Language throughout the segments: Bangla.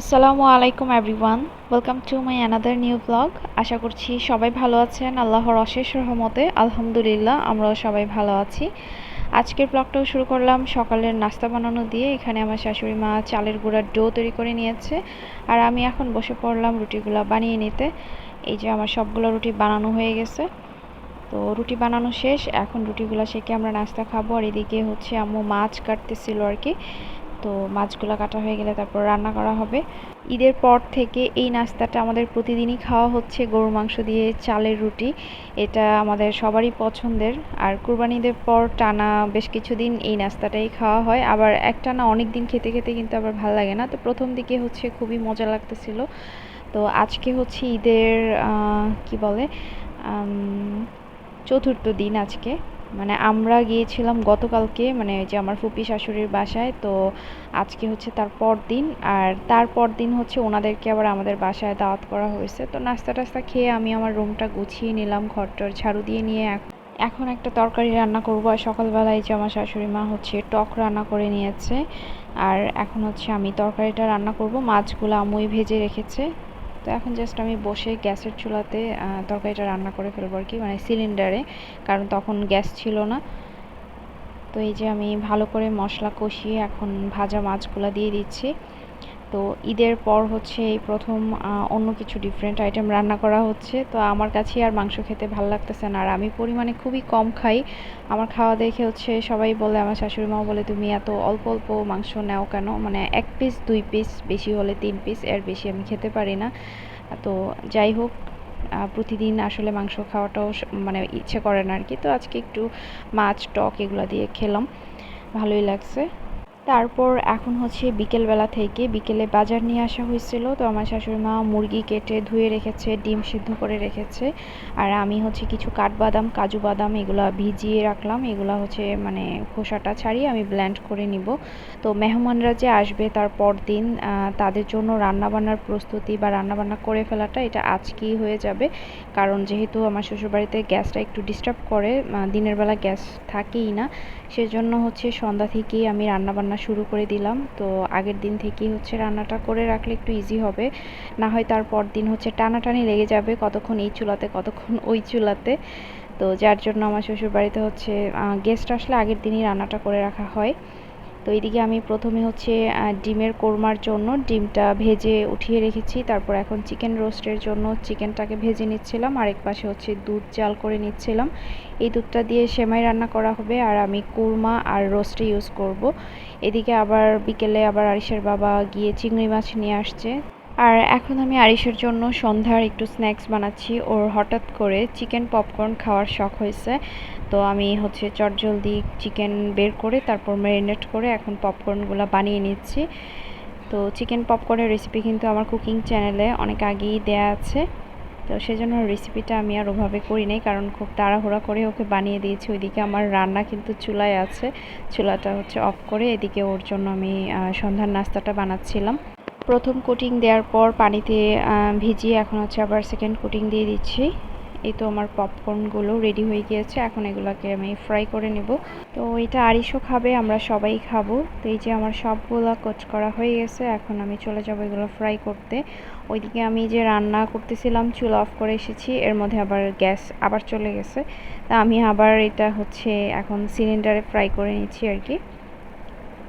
আসসালামু আলাইকুম everyone welcome to my another new blog আশা করছি সবাই ভালো আছেন। আল্লাহর অশেষ রহমতে, আলহামদুলিল্লাহ, আমরাও সবাই ভালো আছি। আজকের ব্লগটাও শুরু করলাম সকালের নাস্তা বানানো দিয়ে। এখানে আমার শাশুড়ি মা চালের গুঁড়ার ডো তৈরি করে নিয়েছে। আর আমি এখন বসে পড়লাম রুটিগুলো বানিয়ে নিতে। এই যে আমার সবগুলো রুটি বানানো হয়ে গেছে। তো রুটি বানানো শেষ। এখন রুটিগুলো শেখে আমরা নাস্তা খাব। আর এদিকে হচ্ছে আম্মু মাছ কাটতেছিল আর কি। তো মাছগুলো কাটা হয়ে গেলে তারপর রান্না করা হবে। ঈদের পর থেকে এই নাস্তাটা আমাদের প্রতিদিনই খাওয়া হচ্ছে। গরুর মাংস দিয়ে চালের রুটি, এটা আমাদের সবারই পছন্দের। আর কুরবানি ঈদের পর টানা বেশ কিছুদিন এই নাস্তাটাই খাওয়া হয়। আবার একটানা অনেক দিন খেতে খেতে কিন্তু আবার ভালো লাগে না। তো প্রথম দিকে হচ্ছে খুবই মজা লাগতেছিল। তো আজকে হচ্ছে ঈদের কি বলে চতুর্থ দিন আজকে। মানে আমরা গিয়েছিলাম গতকালকে মানে যে আমার ফুপি শাশুড়ির বাসায়, তো আজকে হচ্ছে তার পর দিন আর তারপর দিন হচ্ছে ওনাদেরকে আবার আমাদের বাসায় দাওয়াত করা হয়েছে। তো নাস্তা টাস্তা খেয়ে আমি আমার রুমটা গুছিয়ে নিলাম, ঘরটার ঝাড়ু দিয়ে নিয়ে এখন একটা তরকারি রান্না করব। আর সকালবেলায় যে আমার শাশুড়ি মা হচ্ছে টক রান্না করে নিয়েছে। আর এখন হচ্ছে আমি তরকারিটা রান্না করব। মাছগুলো আমুই ভেজে রেখেছে। তো এখন জাস্ট আমি বসে গ্যাসের চুলাতে তরকারিটা রান্না করে ফেলব আর কি মানে সিলিন্ডারে কারণ তখন গ্যাস ছিল না। তো এই যে আমি ভালো করে মশলা কষিয়ে এখন ভাজা মাছগুলো দিয়ে দিচ্ছি। তো ঈদের পর হচ্ছে এই প্রথম অন্য কিছু ডিফারেন্ট আইটেম রান্না করা হচ্ছে। তো আমার কাছে আর মাংস খেতে ভালো লাগতেছে না। আর আমি পরিমাণে খুবই কম খাই। আমার খাওয়া দেখে হচ্ছে সবাই বলে, আমার শাশুড়ি মাও বলে, তুমি এত অল্প অল্প মাংস নেও কেন? মানে এক পিস দুই পিস বেশি হলে তিন পিস এর বেশি আমি খেতে পারি না। তো যাই হোক প্রতিদিন আসলে মাংস খাওয়াটাও মানে ইচ্ছে করে না আর কি তো আজকে একটু মাছ, টক এগুলো দিয়ে খেলাম। ভালোই লাগছে। তারপর এখন হচ্ছে বিকেলবেলা থেকে বিকেলে বাজার নিয়ে আসা হয়েছিল। তো আমার শাশুড়ি মা মুরগি কেটে ধুয়ে রেখেছে, ডিম সিদ্ধ করে রেখেছে। আর আমি হচ্ছে কিছু কাঠবাদাম, কাজু বাদাম এগুলো ভিজিয়ে রাখলাম। এগুলো হচ্ছে মানে খোসাটা ছাড়িয়ে আমি ব্ল্যান্ড করে নিব। তো মেহমানরা যে আসবে তার পর দিন তাদের জন্য রান্নাবান্নার প্রস্তুতি বা রান্নাবান্না করে ফেলাটা এটা আজকেই হয়ে যাবে। কারণ যেহেতু আমার শ্বশুরবাড়িতে গ্যাসটা একটু ডিস্টার্ব করে দিনের বেলা গ্যাস থাকেই না, সেজন্য হচ্ছে সন্ধ্যা থেকেই আমি রান্নাবান্না শুরু করে দিলাম। তো আগের দিন থেকেই হচ্ছে রান্নাটা করে রাখলে একটু ইজি হবে। না হয় তারপর দিন হচ্ছে টানাটানি লেগে যাবে কতক্ষণ এই চুলাতে, কতক্ষণ ওই চুলাতে। তো যার জন্য আমার শ্বশুর বাড়িতে হচ্ছে গেস্ট আসলে আগের দিনই রান্নাটা করে রাখা হয়। তো এদিকে আমি প্রথমে হচ্ছে ডিমের কোরমার জন্য ডিমটা ভেজে উঠিয়ে রেখেছি। তারপর এখন চিকেন রোস্টের জন্য চিকেনটাকে ভেজে নিচ্ছিলাম। আরেক পাশে হচ্ছে দুধ জাল করে নিচ্ছিলাম। এই দুধটা দিয়ে সেমাই রান্না করা হবে আর আমি কুরমা আর রোস্টে ইউজ করব। এদিকে আবার বিকেলে আবার আরিসের বাবা গিয়ে চিংড়ি মাছ নিয়ে আসছে। আর এখন আমি আরিসের জন্য সন্ধ্যার একটু স্ন্যাক্স বানাচ্ছি। ওর হঠাৎ করে চিকেন পপকর্ন খাওয়ার শখ হয়েছে। তো আমি হচ্ছে চটজলদি চিকেন বের করে, তারপর ম্যারিনেট করে এখন পপকর্নগুলো বানিয়ে নিচ্ছি। তো চিকেন পপকর্নের রেসিপি কিন্তু আমার কুকিং চ্যানেলে অনেক আগেই দেয়া আছে। তো সেজন্য রেসিপিটা আমি আর ওভাবে করি নাই, কারণ খুব তাড়াহুড়া করে ওকে বানিয়ে দিয়েছি। ওইদিকে আমার রান্না কিন্তু চুলায় আছে। চুলাটা হচ্ছে অফ করে এদিকে ওর জন্য আমি সন্ধ্যার নাস্তাটা বানাচ্ছিলাম। প্রথম কোটিং দেওয়ার পর পানিতে ভিজিয়ে এখন হচ্ছে আবার সেকেন্ড কোটিং দিয়ে দিচ্ছি। এই তো আমার পপকর্নগুলো রেডি হয়ে গিয়েছে, এখন এগুলোকে আমি ফ্রাই করে নেব। তো এটা আরিশও খাবে, আমরা সবাই খাব। তো এই যে আমার সবগুলো কোচ করা হয়ে গেছে, এখন আমি চলে যাব এগুলো ফ্রাই করতে। ওইদিকে আমি যে রান্না করতেছিলাম, চুল অফ করে এসেছি, এর মধ্যে আবার গ্যাস আবার চলে গেছে। তা আমি আবার এটা হচ্ছে এখন সিলিন্ডারে ফ্রাই করে নিচ্ছি আর কি।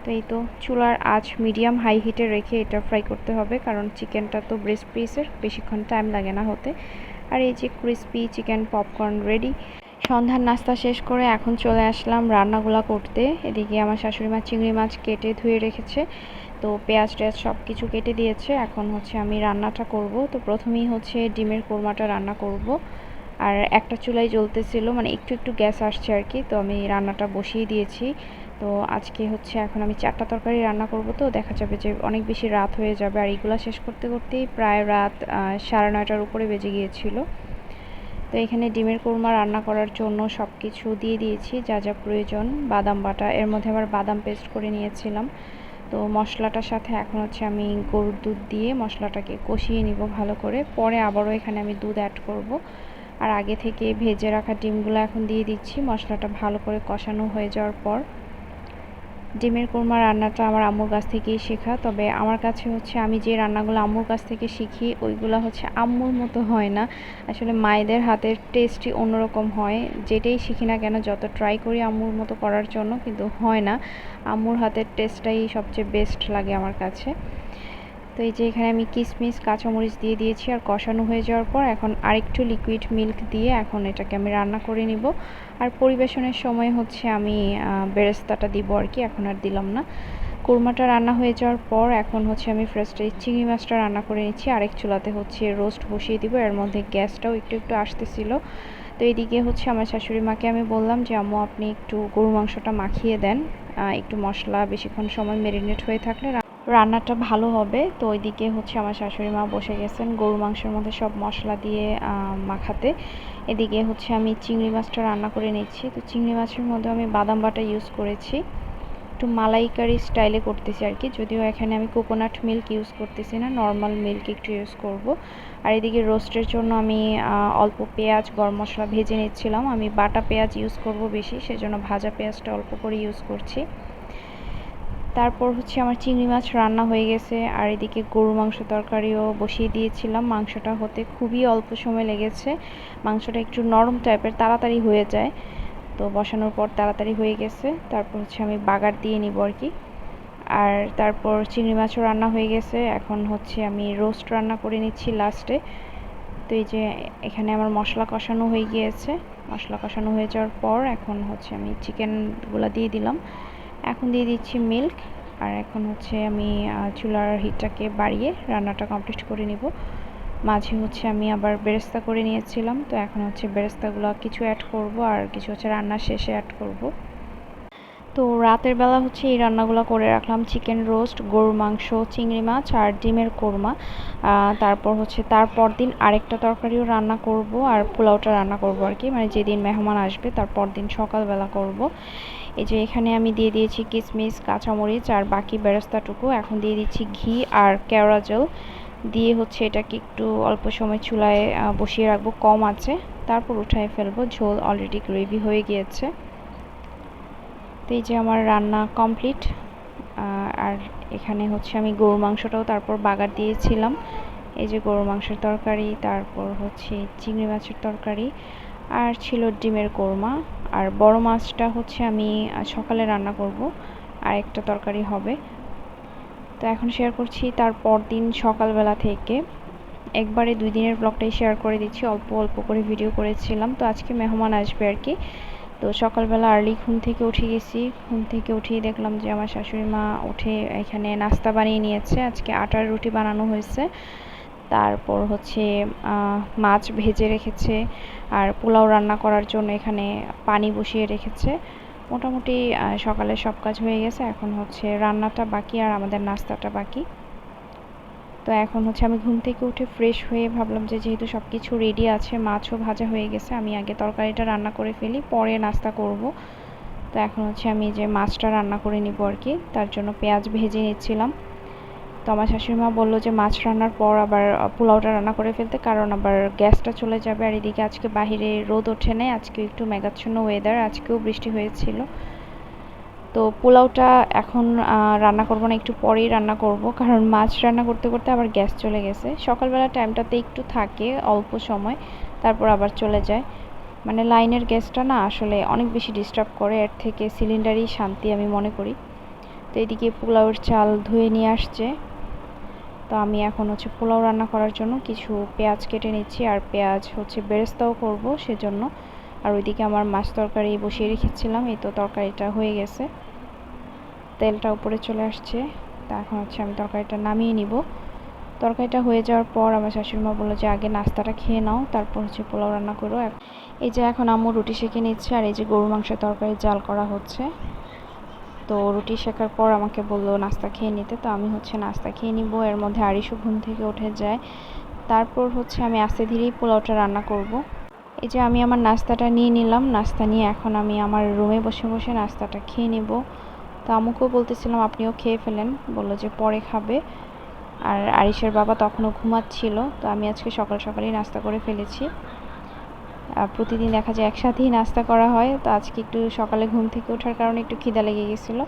তো এই তো চুলার আঁচ মিডিয়াম হাই হিটে রেখে এটা ফ্রাই করতে হবে, কারণ চিকেনটা তো ব্রেস্ট পিসের বেশিক্ষণ টাইম লাগে না হতে। আর এই যে ক্রিসপি চিকেন পপকর্ন রেডি সন্ধ্যার নাস্তা শেষ করে এখন চলে আসলাম রান্নাগুলো করতে। এদিকে আমার শাশুড়ি মা চিংড়ি মাছ কেটে ধুয়ে রেখেছে, তো পেঁয়াজ টেয়াজ সব কিছু কেটে দিয়েছে। এখন হচ্ছে আমি রান্নাটা করব। তো প্রথমেই হচ্ছে ডিমের কোরমাটা রান্না করব। আর একটা চুলাই জ্বলতেছিল মানে একটু একটু গ্যাস আসছে আর কি, তো আমি রান্নাটা বসিয়ে দিয়েছি। তো আজকে হচ্ছে এখন আমি চারটা তরকারি রান্না করব তো, দেখা যাবে যে অনেক বেশি রাত হয়ে যাবে। আর এগুলো শেষ করতে করতেই প্রায় রাত সাড়ে নয়টার উপরে বেজে গিয়েছিল। তো এখানে ডিমের কোরমা রান্না করার জন্য সব কিছু দিয়ে দিয়েছি, যা যা প্রয়োজন। বাদাম বাটা, এর মধ্যে আবার বাদাম পেস্ট করে নিয়েছিলাম। তো মশলাটার সাথে এখন হচ্ছে আমি গরুর দুধ দিয়ে মশলাটাকে কষিয়ে নিব ভালো করে। পরে আবারও এখানে আমি দুধ অ্যাড করব। আর আগে থেকে ভেজে রাখা ডিমগুলো এখন দিয়ে দিচ্ছি। মশলাটা ভালো করে কষানো হয়ে যাওয়ার পর ডিমের কোরমা রান্নাটা আমার আম্মুর কাছ থেকেই শেখা। তবে আমার কাছে হচ্ছে আমি যে রান্নাগুলো আম্মুর কাছ থেকে শিখি, ওইগুলো হচ্ছে আম্মুর মতো হয় না। আসলে মায়েদের হাতের টেস্টই অন্যরকম হয়। যেটাই শিখি না কেন, যত ট্রাই করি আম্মুর মতো করার জন্য, কিন্তু হয় না। আম্মুর হাতের টেস্টটাই সবচেয়ে বেস্ট লাগে আমার কাছে। তো এই যে এখানে আমি কিশমিশ কাঁচামরিচ দিয়ে দিয়েছি আর কষানো হয়ে যাওয়ার পর এখন আরেকটু লিকুইড মিল্ক দিয়ে এখন এটাকে আমি রান্না করে নিব। আর পরিবেশনের সময় হচ্ছে আমি বেরেস্তাটা দিব আর কি, এখন আর দিলাম না। কোরমাটা রান্না হয়ে যাওয়ার পর এখন হচ্ছে আমি ফ্রেস্টে চিংড়ি মাছটা রান্না করে নিচ্ছি। আরেক চুলাতে হচ্ছে রোস্ট বসিয়ে দিব, এর মধ্যে গ্যাসটাও একটু একটু আসতেছিল। তো এদিকে হচ্ছে আমার শাশুড়ি মাকে আমি বললাম যে, আম্মু, আপনি একটু গরু মাংসটা মাখিয়ে দেন। একটু মশলা বেশিক্ষণ সময় মেরিনেট হয়ে থাকলে রান্নাটা ভালো হবে। তো ওইদিকে হচ্ছে আমার শাশুড়ি মা বসে গেছেন গরু মাংসের মধ্যে সব মশলা দিয়ে মাখাতে। এদিকে হচ্ছে আমি চিংড়ি মাছটা রান্না করে নিচ্ছি। তো চিংড়ি মাছের মধ্যে আমি বাদাম বাটা ইউজ করেছি। একটু মালাইকারি স্টাইলে করতেছি আর কি যদিও এখানে আমি কোকোনাট মিল্ক ইউজ করতেছি না নর্মাল মিল্ক একটু ইউজ করব। আর এদিকে রোস্টের জন্য আমি অল্প পেঁয়াজ, গরম মশলা ভেজে নিচ্ছিলাম। আমি বাটা পেঁয়াজ ইউজ করব বেশি, সেজন্য ভাজা পেঁয়াজটা অল্প করে ইউজ করছি। তারপর হচ্ছে আমার চিংড়ি মাছ রান্না হয়ে গেছে, আর এদিকে গরু মাংস তরকারিও বসিয়ে দিয়েছিলাম। মাংসটা হতে খুবই অল্প সময় লেগেছে। মাংসটা একটু নরম টাইপের তাড়াতাড়ি হয়ে যায়। তো বসানোর পর তাড়াতাড়ি হয়ে গেছে। তারপর হচ্ছে আমি বাগার দিয়ে নিব আর কি। আর তারপর চিংড়ি মাছও রান্না হয়ে গেছে। এখন হচ্ছে আমি রোস্ট রান্না করে নিচ্ছি লাস্টে তো এই যে এখানে আমার মশলা কষানো হয়ে গিয়েছে। মশলা কষানো হয়ে যাওয়ার পর এখন হচ্ছে আমি চিকেনগুলো দিয়ে দিলাম। এখন দিয়ে দিচ্ছি মিল্ক আর এখন হচ্ছে আমি চুলার হিটটাকে বাড়িয়ে রান্নাটা কমপ্লিট করে নিব। মাঝে হচ্ছে আমি আবার বেরেস্তা করে নিয়েছিলাম, তো এখন হচ্ছে বেরেস্তাগুলো কিছু অ্যাড করব, আর কিছু হচ্ছে রান্না শেষে অ্যাড করব। তো রাতের বেলা হচ্ছে এই রান্নাগুলো করে রাখলাম। চিকেন রোস্ট গরুর মাংস, চিংড়ি মাছ আর ডিমের কোরমা। তারপর হচ্ছে তারপর দিন আরেকটা তরকারিও রান্না করব আর পোলাওটা রান্না করব আর কি। মানে যেদিন মেহমান আসবে তারপর দিন সকালবেলা করব। এই যে এখানে আমি দিয়ে দিয়েছি কিশমিশ কাঁচামরিচ আর বাকি বেরেস্তাটুকু। এখন দিয়ে দিচ্ছি ঘি আর কেওড়া জল। দিয়ে হচ্ছে এটাকে একটু অল্প সময় চুলায় বসিয়ে রাখব। কম আছে। তারপর উঠায় ফেলব। ঝোল অলরেডি গ্রেভি হয়ে গিয়েছে। তো এই যে আমার রান্না কমপ্লিট আর এখানে হচ্ছে আমি গরুর মাংসটাও তারপর বাগার দিয়েছিলাম। এই যে গরুর মাংসের তরকারি, তারপর হচ্ছে চিংড়ি মাছের তরকারি, আর ছিল ডিমের কোরমা। আর বড় মাছটা হচ্ছে আমি সকালে রান্না করব, আর একটা তরকারি হবে। তো এখন শেয়ার করছি তার দিন সকালবেলা থেকে। একবারে দুই দিনের ব্লগটাই শেয়ার করে দিচ্ছি, অল্প অল্প করে ভিডিও করেছিলাম। তো আজকে মেহমান আসবে আর কি। তো সকালবেলা আর্লি ঘুম থেকে উঠে গেছি। ঘুম থেকে উঠেই দেখলাম যে আমার শাশুড়ি মা উঠে এখানে নাস্তা বানিয়ে নিয়েছে। আজকে আটার রুটি বানানো হয়েছে। তারপর হচ্ছে মাছ ভেজে রেখেছে আর পোলাও রান্না করার জন্য এখানে পানি বসিয়ে রেখেছে। মোটামুটি সকালে সব কাজ হয়ে গেছে। এখন হচ্ছে রান্নাটা বাকি আর আমাদের নাস্তাটা বাকি। তো এখন হচ্ছে আমি ঘুম থেকে উঠে ফ্রেশ হয়ে ভাবলাম যে যেহেতু সব কিছু রেডি আছে, মাছও ভাজা হয়ে গেছে, আমি আগে তরকারিটা রান্না করে ফেলি, পরে নাস্তা করব। তো এখন হচ্ছে আমি যে মাছটা রান্না করে নিব আর কি তার জন্য পেঁয়াজ ভেজে নিচ্ছিলাম। তো আমার শাশুড়িমা বলল যে মাছ রান্নার পর আবার পোলাওটা রান্না করে ফেলতে, কারণ আবার গ্যাসটা চলে যাবে, আর এদিকে আজকে বাহিরে রোদ ওঠে নেই, আজকে একটু মেঘাচ্ছন্ন ওয়েদার আজকেও বৃষ্টি হয়েছিল। তো পোলাওটা এখন রান্না করব না, একটু পরেই রান্না করব। কারণ মাছ রান্না করতে করতে আবার গ্যাস চলে গেছে। সকালবেলা টাইমটাতে একটু থাকে, অল্প সময়, তারপর আবার চলে যায়। মানে লাইনের গ্যাসটা না আসলে অনেক বেশি ডিস্টার্ব করে, এর থেকে সিলিন্ডারই শান্তি আমি মনে করি। তো এদিকে পোলাওয়ের চাল ধুয়ে নিয়ে আসছে। তো আমি এখন হচ্ছে পোলাও রান্না করার জন্য কিছু পেঁয়াজ কেটে নিচ্ছি, আর পেঁয়াজ হচ্ছে বেরেস্তাও করব সেজন্য। আর ওইদিকে আমার মাছ তরকারি বসিয়ে রেখেছিলাম, এই তো তরকারিটা হয়ে গেছে। তেলটা উপরে চলে আসছে, তা এখন হচ্ছে আমি তরকারিটা নামিয়ে নিব। তরকারিটা হয়ে যাওয়ার পর আমার শাশুড়িমা বলল যে, আগে নাস্তাটা খেয়ে নাও, তারপর হচ্ছে পোলাও রান্না করো। এই যে এখন আম্মু রুটি সেঁকে নিচ্ছে, আর এই যে গরু মাংসের তরকারি জাল করা হচ্ছে। তো রুটি শেখার পর আমাকে বলল, নাস্তা খেয়ে নিতে। তো আমি হচ্ছে নাস্তা খেয়ে নিব, এর মধ্যে আড়িশো ঘুম থেকে উঠে যায়। তারপর হচ্ছে আমি আস্তে ধীরেই পোলাওটা রান্না করব। এই যে আমি আমার নাস্তাটা নিয়ে নিলাম, নাস্তা নিয়ে এখন আমি আমার রুমে বসে বসে নাস্তাটা খেয়ে নেব। তো আমাকেও বলতেছিলাম, আপনিও খেয়ে ফেলেন। বলল যে, পরে খাবে। আর আরিসের বাবা তখনও ঘুমাচ্ছিল। তো আমি আজকে সকাল সকালেই নাস্তা করে ফেলেছি। প্রতিদিন দেখা যায় একসাথেই নাস্তা করা হয়। তো আজকে একটু সকালে ঘুম থেকে ওঠার কারণে একটু খিদা লেগে গেছিল।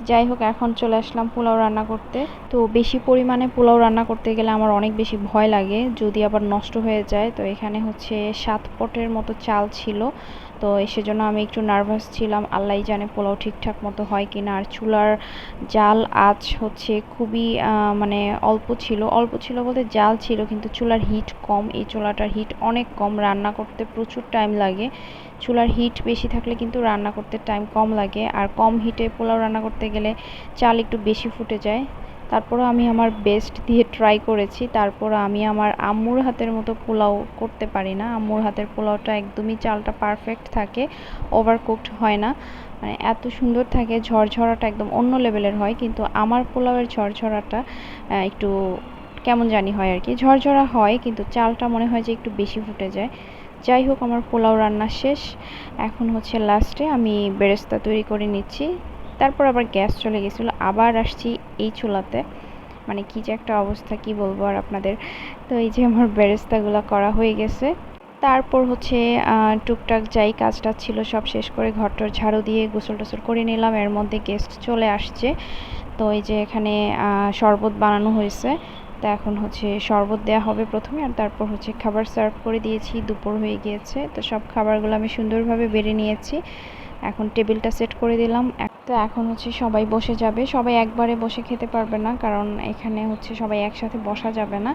যাই হোক, এখন চলে আসলাম পোলাও রান্না করতে। তো বেশি পরিমাণে পোলাও রান্না করতে গেলে আমার অনেক বেশি ভয় লাগে। যদি আবার নষ্ট হয়ে যায়, তো এখানে হচ্ছে সাত পটের মতো চাল ছিল। তো সেজন্য আমি একটু নার্ভাস ছিলাম। আল্লাহ জানে পোলাও ঠিকঠাক মতো হয় কি না আর চুলার জাল আজ হচ্ছে খুবই মানে অল্প ছিল। অল্প ছিল বলতে জাল ছিল, কিন্তু চুলার হিট কম। এই চুলাটার হিট অনেক কম। রান্না করতে প্রচুর টাইম লাগে। চুলার হিট বেশি থাকলে কিন্তু রান্না করতে টাইম কম লাগে। আর কম হিটে পোলাও রান্না করতে গেলে চাল একটু বেশি ফুটে যায়। তারপরও আমি আমার বেস্ট দিয়ে ট্রাই করেছি। তারপর আমি আমার আম্মুর হাতের মতো পোলাও করতে পারি না। আম্মুর হাতের পোলাওটা একদমই চালটা পারফেক্ট থাকে ওভার কুকড হয় না। মানে এত সুন্দর থাকে, ঝরঝরাটা একদম অন্য লেভেলের হয়। কিন্তু আমার পোলাওয়ের ঝরঝরাটা একটু কেমন জানি হয় আর কি। ঝরঝরা হয়, কিন্তু চালটা মনে হয় যে একটু বেশি ফুটে যায়। যাই হোক, আমার পোলাও রান্না শেষ। এখন হচ্ছে লাস্টে আমি বেরেস্তা তৈরি করে নিচ্ছি। তারপর আবার গ্যাস চলে গেছিল। আবার আসছি এই চুলাতে। মানে কী যে একটা অবস্থা, কি বলব আর আপনাদের? তো এই যে আমার বেরেস্তাগুলো করা হয়ে গেছে। তারপর হচ্ছে টুকটাক যাই কাজটা ছিল সব শেষ করে ঘরটর ঝাড়ু দিয়ে গোসল টোসল করে নিলাম। এর মধ্যে গেস্ট চলে আসছে। তো এই যে এখানে শরবত বানানো হয়েছে। তা এখন হচ্ছে শরবত দেওয়া হবে প্রথমে আর তারপর হচ্ছে খাবার সার্ভ করে দিয়েছি। দুপুর হয়ে গিয়েছে। তো সব খাবারগুলো আমি সুন্দরভাবে বেড়ে নিয়েছি। এখন টেবিলটা সেট করে দিলাম। তো এখন হচ্ছে সবাই বসে যাবে। সবাই একবারে বসে খেতে পারবে না, কারণ এখানে হচ্ছে সবাই একসাথে বসা যাবে না।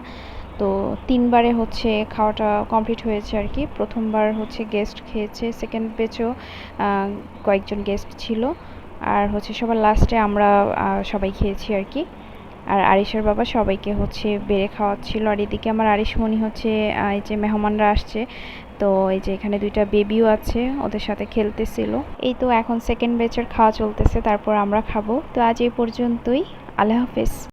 তো তিনবারে হচ্ছে খাওয়াটা কমপ্লিট হয়েছে আর কি। প্রথমবার হচ্ছে গেস্ট খেয়েছে সেকেন্ড বেচেও কয়েকজন গেস্ট ছিল। আর হচ্ছে সবার লাস্টে আমরা সবাই খেয়েছি আর কি। আর আরিসের বাবা সবাইকে হচ্ছে বেড়ে খাওয়াচ্ছিল। আর এদিকে আমার আরিসমণি হচ্ছে এই যে মেহমানরা আসছে, তো এই যে এখানে দুইটা বেবিও আছে, ওদের সাথে খেলতেছিল। এই তো এখন সেকেন্ড ব্যাচের খাওয়া চলতেছে, তারপর আমরা খাব। তো আজ এই পর্যন্তই, আল্লাহ হাফেজ।